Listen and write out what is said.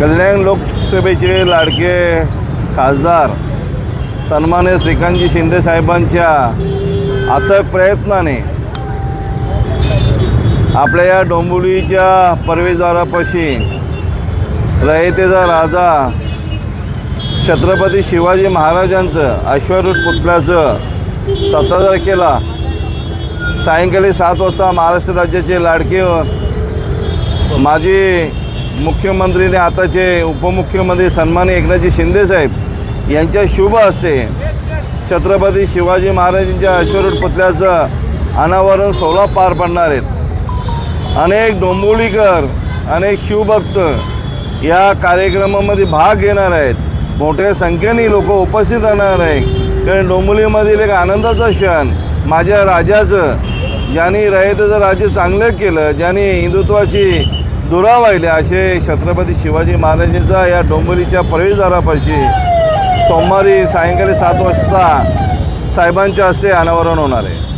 कल्याण लोकसभेचे लाडके खासदार सन्मान्य श्रीकांतजी शिंदे साहेबांच्या अथक प्रयत्नाने आपल्या या डोंबिवलीच्या प्रवेशद्वारापाशी रयतेचा राजा छत्रपती शिवाजी महाराजांचं अश्वरूढ पुतळ्याचं सतरा तारखेला सायंकाळी सात वाजता महाराष्ट्र राज्याचे लाडके माजी मुख्यमंत्री आणि आताचे उपमुख्यमंत्री सन्मान एकनाथजी शिंदेसाहेब यांच्या शुभ हस्ते छत्रपती शिवाजी महाराजांच्या अश्वरूढ पुतळ्याचं अनावरण सोहळा पार पडणार आहेत. अनेक डोंबोलीकर अनेक शिवभक्त या कार्यक्रमामध्ये भाग घेणार आहेत. मोठ्या संख्येने लोक उपस्थित राहणार आहेत. कारण डोंबोलीमधील एक आनंदाचा क्षण माझ्या राजाचं ज्यांनी रयतेचं राज्य चांगलं केलं ज्यांनी हिंदुत्वाची दुरा असे छत्रपती शिवाजी महाराजांचा या डोंबरीच्या प्रवेशद्वारापाशी सोमवारी सायंकाळी सात वाजता साहेबांच्या हस्ते अनावरण होणार आहे.